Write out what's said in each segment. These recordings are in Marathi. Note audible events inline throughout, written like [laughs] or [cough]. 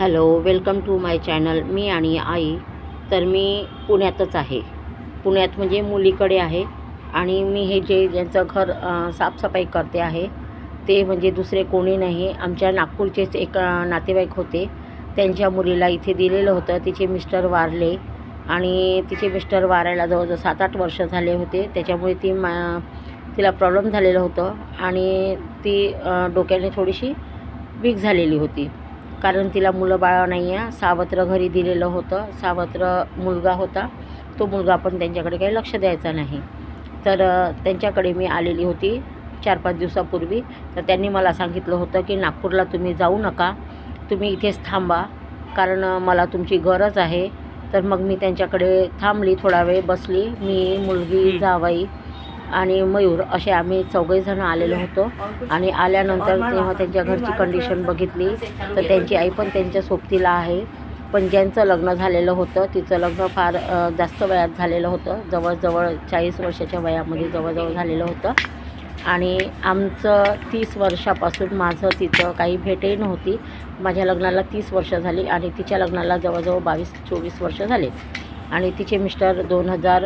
Hello welcome to my channel. मी आणि आई तर मी पुण्यातच आहे. पुण्यात म्हणजे मुलीकडे आहे आणि मी हे जे ज्यांचं घर साफसफाई करते आहे ते म्हणजे दुसरे कोणी नाही. आमच्या नागपूरचेच एक नातेवाईक होते. त्यांच्या मुलीला इथे दिलेलं होतं. तिचे मिस्टर वारले आणि तिचे मिस्टर वारायला जवळजवळ सात आठ वर्ष झाले होते. त्याच्यामुळे ती मा तिला प्रॉब्लेम झालेलं होतं आणि ती डोक्याने थोडीशी वीक झालेली होती. कारण तिला मुलं बाळं नाही आहे सावत्र घरी दिलेलं होतं. सावत्र मुलगा होता. तो मुलगा पण त्यांच्याकडे काही लक्ष द्यायचा नाही. तर त्यांच्याकडे मी आलेली होती चार पाच दिवसापूर्वी. तर त्यांनी मला सांगितलं होतं की नागपूरला तुम्ही जाऊ नका. तुम्ही इथेच थांबा. कारण मला तुमची गरज आहे. तर मग मी त्यांच्याकडे थांबली थोडा वेळ बसली. मी मुलगी जावाई आणि मयूर असे आम्ही चौघहीजणं आलेलो होतो. आणि आल्यानंतर तेव्हा त्यांच्या घरची कंडिशन बघितली. तर त्यांची आई पण त्यांच्या सोबतीला आहे. पण ज्यांचं लग्न झालेलं होतं तिचं लग्न फार जास्त वयात झालेलं होतं. जवळजवळ चाळीस वर्षाच्या वयामध्ये जवळजवळ झालेलं होतं. आणि आमचं तीस वर्षापासून माझं तिचं काही भेटही नव्हती. माझ्या लग्नाला तीस वर्ष झाली आणि तिच्या लग्नाला जवळजवळ बावीस चोवीस वर्ष झाले. आणि तिचे मिस्टर दोन हजार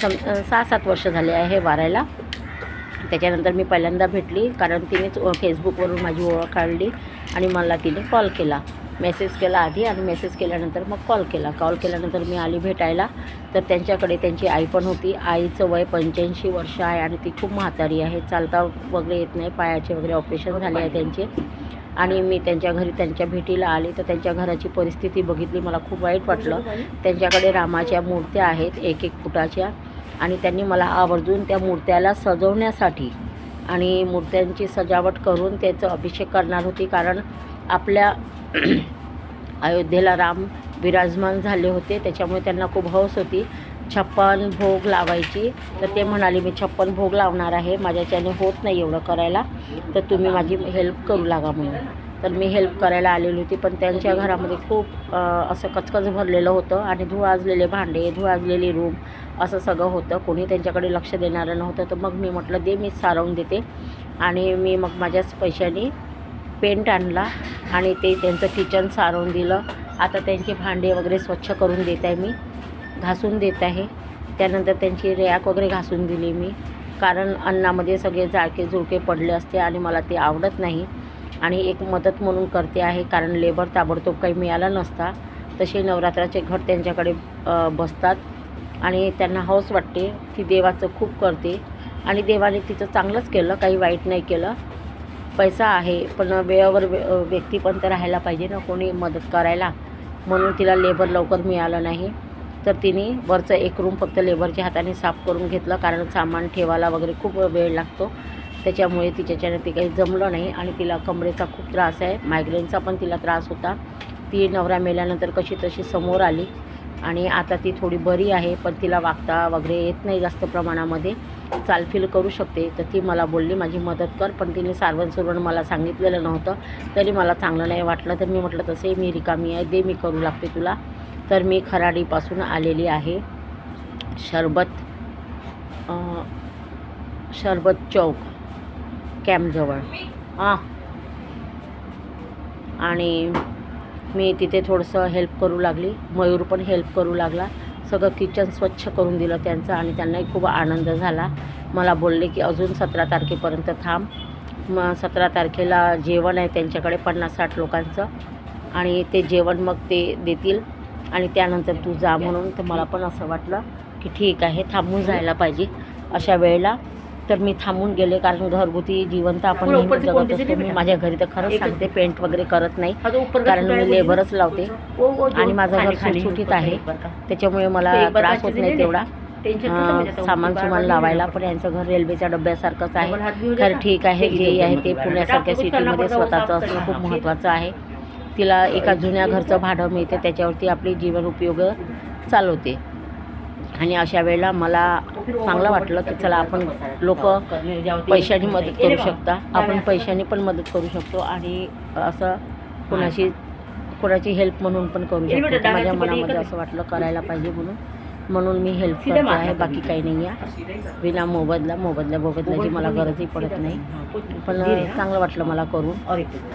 सम सहा सात वर्ष झाले आहे वारायला. त्याच्यानंतर मी पहिल्यांदा भेटली कारण तिनेच फेसबुकवरून माझी ओळख काढली आणि मला तिने कॉल केला. मेसेज केला आधी आणि मेसेज केल्यानंतर मग कॉल केला. कॉल केल्यानंतर मी आली भेटायला. तर त्यांच्याकडे त्यांची आई पण होती. आईचं वय पंच्याऐंशी वर्ष आहे आणि ती खूप म्हातारी आहे. चालता वगैरे येत नाही. पायाचे वगैरे ऑपरेशन झाले आहे त्यांचे. आणि मी त्यांच्या घरी त्यांच्या भेटीला आले. तर त्यांच्या घराची परिस्थिती बघितली. मला खूप वाईट वाटलं. त्यांच्याकडे रामाच्या मूर्त्या आहेत. एक एक फुटाच्या. आणि त्यांनी मला आवर्जून त्या मूर्त्याला सजवण्यासाठी आणि मूर्त्यांची सजावट करून त्याचं अभिषेक करणार होती. कारण आपल्या [clears throat] अयोध्येला राम विराजमान झाले होते. त्याच्यामुळे त्यांना खूप हौस होती. छप्पन भोग लावायची. तर ते म्हणाले मी छप्पन भोग लावणार आहे. माझ्याच्याने होत नाही एवढं करायला. तर तुम्ही माझी हेल्प करू लागा म्हणून. तर मी हेल्प करायला आलेली होती. पण त्यांच्या घरामध्ये खूप असं कचकच भरलेलं होतं आणि धुळाजलेले भांडे धुळाजलेली रूम असं सगळं होतं. कोणी त्यांच्याकडे लक्ष देणारं नव्हतं. तर मग मी म्हटलं दे मी सारवून देते. आणि मी मग माझ्याच पैशाने पेंट आणला आणि ते त्यांचं किचन सारवून दिलं. आता त्यांचे भांडे वगैरे स्वच्छ करून देत आहे मी. घासून देत आहे. त्यानंतर त्यांची रॅक वगैरे घासून दिली मी. कारण अन्नामध्ये सगळे जाळके जुळके पडले असते आणि मला ते आवडत नाही. आणि एक मदत म्हणून करते आहे कारण लेबर ताबडतोब काही मिळाला नसता तसे नवरात्राचे घट त्यांच्याकडे बसतात. आणि त्यांना हौस वाटते ती देवाचं खूप करते. आणि देवाने तिचं चांगलंच केलं काही वाईट नाही केलं. पैसा आहे पण वेळेवर व्यक्ती पण तर राहायला पाहिजे ना कोणी मदत करायला. म्हणून तिला लेबर लवकर मिळालं नाही. तर तिने वरचं एक रूम फक्त लेबरच्या हाताने साफ करून घेतलं कारण सामान ठेवायला वगैरे खूप वेळ लागतो. त्याच्यामुळे तिच्याच्याने ते काही जमलं नाही आणि तिला कमरेचा खूप त्रास आहे. मायग्रेनचा पण तिला त्रास होता. ती नवरा मेल्यानंतर कशी तशी समोर आली आणि आता ती थोडी बरी आहे पण तिला वागता वगैरे येत नाही जास्त प्रमाणामध्ये. चालफिल करू शकते. तर ती मला बोलली माझी मदत कर. पण तिने सारवण सुरवण मला सांगितलेलं नव्हतं. तरी मला चांगलं नाही वाटलं. तर मी म्हटलं तसे मी रिकामी आहे. दे मी करू लागते तुला. तर मी खराडीपासून आलेली आहे. शरबत शरबत चौक. कॅम्पजवळ हां आणि मी तिथे थोडंसं हेल्प करू लागली. मयूर पण हेल्प करू लागला. सगळं किचन स्वच्छ करून दिलं त्यांचं आणि त्यांनाही खूप आनंद झाला. मला बोलले की अजून सतरा तारखेपर्यंत थांब. मग सतरा तारखेला जेवण आहे त्यांच्याकडे पन्नास साठ लोकांचं. आणि ते जेवण मग ते देतील. आणि त्यानंतर तू जा म्हणून. तर मला पण असं वाटलं की ठीक आहे थांबून जायला पाहिजे. अशा वेळेला तर मी थांबून गेले कारण घरगुती जीवन तर आपण नेहमी जगत असतो. मी माझ्या घरी तर खरंच सांगते पेंट वगैरे करत नाही. कारण मी लेबरच लावते. आणि माझं घर सुटसुटीत आहे. त्याच्यामुळे मला त्रास होत नाही तेवढा. सामान सुमान लावायला पण यांचं घर रेल्वेच्या डब्यासारखंच आहे. खरं ठीक आहे जे आहे ते पुण्यासारख्या सिटीमध्ये स्वतःचं असणं खूप महत्त्वाचं आहे. तिला एका जुन्या घरचं भाडं मिळते त्याच्यावरती आपली जीवन उपयोग चालवते. आणि अशा वेळेला मला चांगलं वाटलं की चला आपण लोक पैशाने मदत करू शकता. आपण पैशाने पण मदत करू शकतो आणि असं कोणाशी कोणाची हेल्प म्हणून पण करू शकतो. माझ्या मनामध्ये असं वाटलं करायला पाहिजे म्हणून. म्हणून मी हेल्प करते आहे बाकी काही नाही आहे विना मोबदला मोबदल्या मोबदल्याची मला गरजही पडत नाही. पण चांगलं वाटलं मला करून.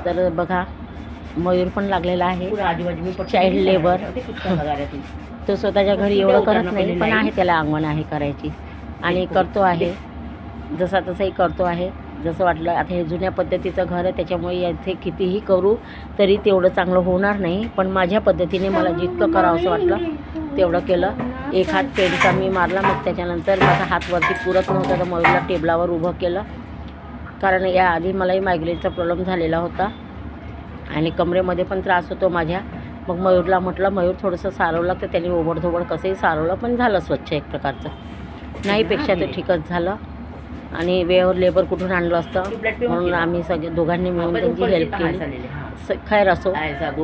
तर बघा मयूर पण लागलेला आहे. पुढे आजूबाजू ते स्वतःच्या घरी एवढं करत नाही पण आहे त्याला अंगवण आहे करायची. आणि करतो आहे. जसा तसंही करतो आहे. जसं वाटलं आता हे जुन्या पद्धतीचं घर आहे त्याच्यामुळे इथे कितीही करू तरी तेवढं चांगलं होणार नाही. पण माझ्या पद्धतीने मला जितकं करावं असं वाटलं तेवढं केलं. एक हात पेंटचा मी मारला मग त्याच्यानंतर माझा हात वरती पुरत नव्हता तर मयूरला टेबलावर उभं केलं. कारण याआधी मलाही मायग्रेनचा प्रॉब्लेम झालेला होता. आणि कमरेमध्ये पण त्रास होतो माझ्या. मग मयूरला म्हटलं मयूर थोडंसं सारवलं तर त्याने ओबडधोबड कसंही सारवलं पण झालं स्वच्छ एक प्रकारचं. नाहीपेक्षा तर ठीकच झालं. आणि वेळेवर लेबर कुठून आणलं असतं? म्हणून आम्ही सगळे दोघांनी मिळून त्यांची हेल्प केली. खैर असो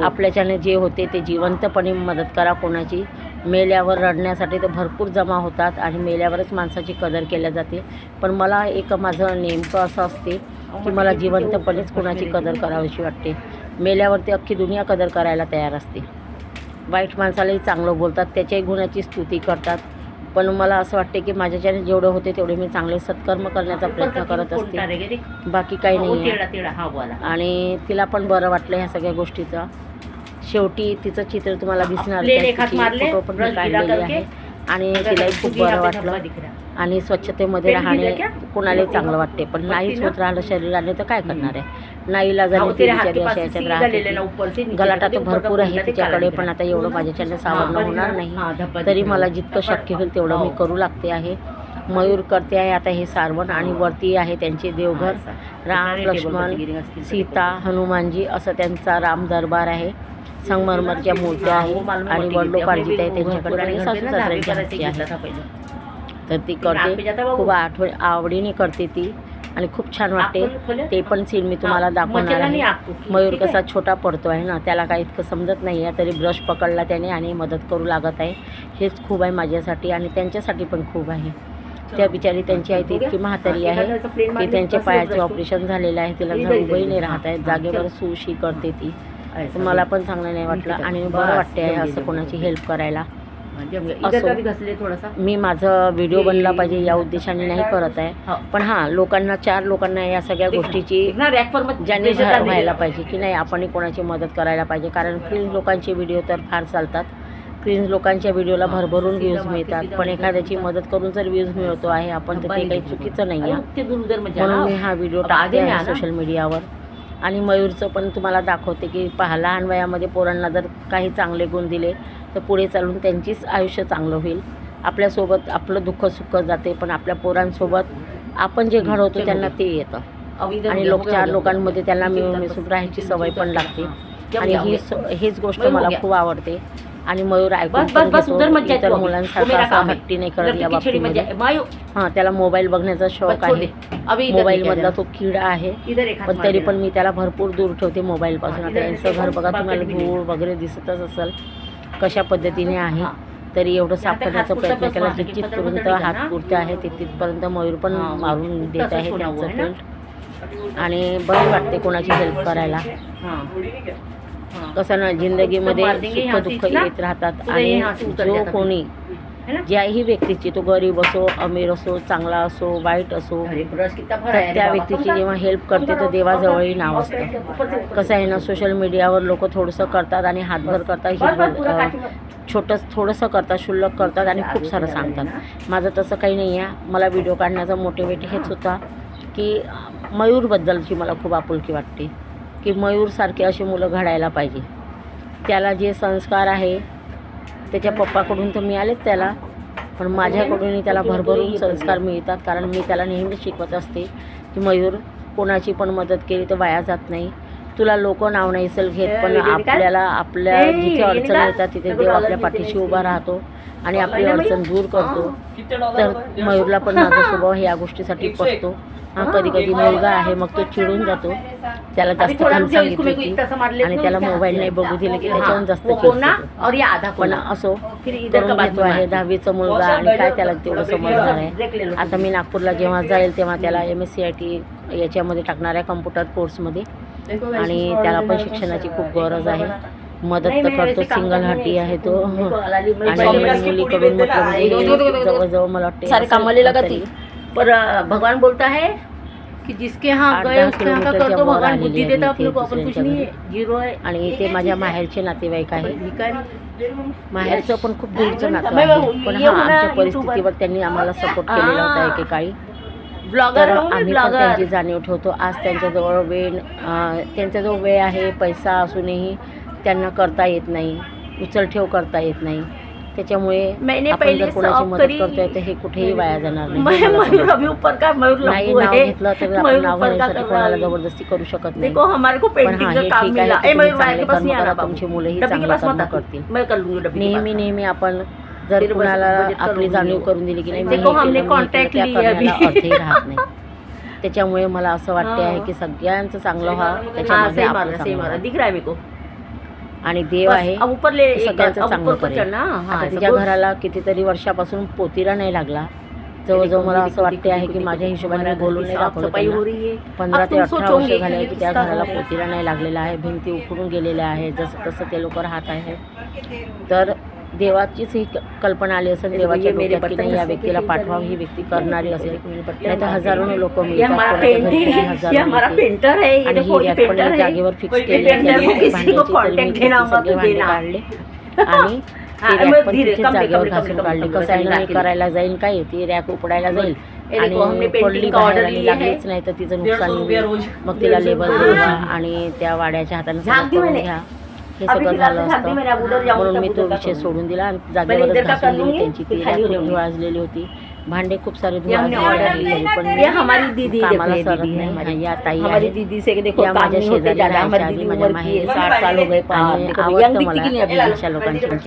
आपल्याच्याने जे होते ते जिवंतपणे मदत करा कोणाची. मेल्यावर रडण्यासाठी तर भरपूर जमा होतात आणि मेल्यावरच माणसाची कदर केल्या जाते. पण मला एक माझं नेमकं असं असते की मला जिवंतपणेच कोणाची कदर करावीशी वाटते. मेल्यावरती अख्खी दुनिया कदर करायला तयार असते. वाईट माणसालाही चांगलं बोलतात त्याच्याही गुणाची स्तुती करतात. पण मला असं वाटते की माझ्याच्याने जेवढे होते तेवढे मी चांगले सत्कर्म करण्याचा प्रयत्न करत असते. बाकी काही नाही हा बोला. आणि तिला पण बरं वाटलं ह्या सगळ्या गोष्टीचं. शेवटी तिचं चित्र तुम्हाला दिसणार फोटो पण काढलेली. आहे. आणि तिलाही खूप बरं वाटलं. आणि स्वच्छतेमध्ये राहणे? कोणालाही चांगलं वाटते पण नाहीच होत राहिलं शरीराने तर काय करणार आहे? नाईला झाली ती बिचारी अशा याच्यात राहते. गलाटा तर भरपूर आहे तिच्याकडे पण आता एवढं माझ्याच्याने सावरणं होणार नाही. तरी मला जितकं शक्य होईल तेवढं मी करू लागते आहे. मयूर करते आहे आता हे सारवण आणि वरती आहे त्यांचे देवघर. राम लक्ष्मण सीता हनुमानजी असं त्यांचा राम दरबार आहे. संगमरमरच्या मूर्त्या आहे आणि वडलोपार्जित आहे त्यांच्याकडे आणि सासू सासऱ्यांची हातची आहे. तर ती करते खूप आठवण आवडीने करते ती आणि खूप छान वाटते. ते पण सीन मी तुम्हाला दाखवणार आहे. मयूर कसा छोटा पडतो आहे ना त्याला काही इतकं समजत नाही आहे तरी ब्रश पकडला त्याने आणि मदत करू लागत आहे. हेच खूप आहे माझ्यासाठी आणि त्यांच्यासाठी पण खूप आहे. त्या बिचारी त्यांची आई ती इतकी म्हातारी आहे. की त्यांच्या पायाचे ऑपरेशन झालेलं आहे. तिला उभंही नाही राहत आहे. जागेवर सुशी करते ती. मला पण चांगलं नाही वाटलं आणि बरं वाटते असं कोणाची हेल्प करायला. थोडासा? मी माझं व्हिडिओ बनला पाहिजे या उद्देशाने नाही करत आहे. पण हां लोकांना चार लोकांना या सगळ्या गोष्टीची ज्यांनी व्हायला पाहिजे की नाही आपणही कोणाची मदत करायला पाहिजे. कारण क्रीन्स लोकांचे व्हिडिओ तर फार चालतात. क्रीन्स लोकांच्या व्हिडिओला भरभरून व्ह्यूज मिळतात. पण एखाद्याची मदत करून जर व्ह्यूज मिळतो आहे आपण तर ते काही चुकीचं नाही आहे. म्हणजे म्हणून मी हा व्हिडिओ टाकते आहे? सोशल मीडियावर आणि मयूरचं पण तुम्हाला दाखवते की पहा लहान वयामध्ये पोरांना जर काही चांगले गुण दिले तर पुढे चालून त्यांचीच आयुष्य चांगलं होईल. आपल्यासोबत आपलं दुःख सुख जाते पण आपल्या पोरांसोबत आपण जे घडवतो त्यांना ते येतं. आणि लोक चार लोकांमध्ये त्यांना मिळून मिसळून राहायची सवय पण लागते. आणि ही हीच गोष्ट मला खूप आवडते. आणि मयूर ऐकून बस बस बस मुलांसारखा असा. हट्टी नाही करत या बाबतीमध्ये हां त्याला मोबाईल बघण्याचा शौक आहे मोबाईल मधला. तो किडा आहे पण तरी. पण मी त्याला भरपूर दूर ठेवते मोबाईल पासून आता यांचं घर बघा तुम्हाला धूळ वगैरे दिसतच असेल कशा पद्धतीने आहे. तरी एवढं साफ करण्याचा प्रयत्न केला मारते, जितकी पत्र पर्यंत पत्र हात. पुरते आहे तिथपर्यंत मयूर पण मारून देत आहे त्यांचं? पेंट आणि बरं वाटते कोणाची हेल्प करायला. कसं ना जिंदगीमध्ये सुख दुःख. येत राहतात आणि जो कोणी है? ज्याही व्यक्तीची तो गरीब असो अमीर असो चांगला असो वाईट असो तर है त्या. व्यक्तीची जेव्हा हेल्प करते तर देवाजवळही नाव असतं कसं आहे ना सोशल मीडियावर लोक थोडंसं करतात आणि हातभर करतात मार. छोटंच थोडंसं करतात शुल्लक करतात आणि खूप सारं सांगतात माझं तसं काही नाही आहे मला व्हिडिओ काढण्याचा मोटिवेट हेच होता की मयूरबद्दलची मला खूप आपुलकी वाटते की मयूरसारखे असे मुलं घडायला पाहिजे. त्याला जे संस्कार आहे त्याच्या पप्पाकडून तर मिळालेच त्याला. पण माझ्याकडूनही त्याला भरभरून संस्कार मिळतात कारण मी त्याला नेहमी शिकवत असते की मयूर कोणाची पण मदत केली तर वाया जात नाही. तुला लोक नाव नाही असेल घेत पण आपल्याला आपल्या जिथे अडचण येतात तिथे देव आपल्या पाठीशी उभा राहतो आणि आपली अडचण दूर करतो. तर मयूरला पण माझा स्वभाव या गोष्टीसाठी पटतो. हा कधी कधी मुलगा आहे मग तो चिडून जातो. त्याला जास्त काम सांगितलं को आणि हो, त्याला मोबाईल नाही? बघू दिले की हाँ, त्याच्यावर जास्त तो. आधा पण कोना असो फिर इधर का करून बात घेतो आहे दहावीचा मुलगा आणि काय त्याला तेवढं समजणार आहे. आता मी नागपूरला जेव्हा जाईल तेव्हा त्याला M S C I T याच्यामध्ये टाकणार आहे कम्प्युटर कोर्समध्ये आणि त्याला पण शिक्षणाची खूप गरज आहे. मदत तर करतो सिंगल हाटी आहे तो. आणि मुलीकडून म्हणजे जवळजवळ मला वाटते सारे कामाला लगा ती. तरी पर भगवान बोलता है कि जिसके यहाँ आठ गए उसके यहाँ का कर किलोमीटरच्या दो वर भगवान बुद्धि आहे देता अपन कुछ नहीं है जीरो है आणि ते माझ्या माहेरचे नातेवाईक आहे माहेरचं पण खूप दूरचं नातं आहे. पण हा आमच्या. परिस्थितीवर त्यांनी आम्हाला सपोर्ट केलेला होता हा. एकेकाळी. ब्लॉगर आम्ही पण ब्लॉगर त्यांची जाणीव ठेवतो. आज त्यांच्याजवळ वेळ अं, त्यांच्याजवळ वेळ आहे पैसा असूनही त्यांना करता येत नाही उचलठेव करता येत नाही. त्याच्यामुळे आपण जर कोणाची मदत करी. करतोय तर हे कुठेही वाया जाणार नाही. हे नाव है? घेतलं तर आपण नाव घेण्यासाठी कोणाला है जबरदस्ती करू शकत नाही. पण हा हे ठीक मिला। आहे के चांगले तुमची कर्म करतील. नेहमी नेहमी आपण जर कुणाला budget आपली जाणीव. करून दिली की नाही अर्थही राहत नाही त्याच्यामुळे मला असं वाटते. आहे की सगळ्यांचं चांगलं व्हा हाँ त्याच्यामध्ये. दिख रहा को आणि देव आहे सगळ्यांचं चांगलं करेल हाँ तिच्या. घराला कितीतरी वर्षापासून पोतीला नाही लागला जवळजवळ मला असं वाटते आहे की माझ्या हिशोबाने बोलून हो पंधरा ते अठरा वर्ष झाले कि त्या घराला घर? पोतीला नाही लागलेला आहे भिंती उखडून गेलेल्या आहे जसं तसं ते लोक राहत आहे तर देवाचीच ही कल्पना आली असेल देवाच्या डोक्यात की नाही या व्यक्तीला पाठवावं ही व्यक्ती करणारी असेल. नाही तर ये हजारोने लोक पेंटर है ये हमारा पेंटर है ये [laughs] आणि देखो ही ये रॅक पण पेंटर मी है जागेवर फिक्स केली काढले. आणि जागेवर घासून काढली. कसं आहे करायला जाईल काय ती रॅक उपडायला जाईल. आणि पडली लागलीच नाही तर तिचं नुकसान मग तिला लेबर आणि त्या वाड्याच्या हाताने. घ्या. हे अभी सगळं झालं असतं. म्हणून मी तो विषय. सोडून दिला. आणि पहिले जागेवरच घासून दिली. त्यांची ती. वाजलेली होती. भांडे खूप सारे लिए पण ये हमारी दीदी देखो कामाला ये सरत दीदी है नाही. हमारी या ताई हमारी आहेत. दीदी से देखो या काम माझ्या शेजारी माझ्या है माहेरी. साठ साल हो गए आवडतं मला अशा लोकांची.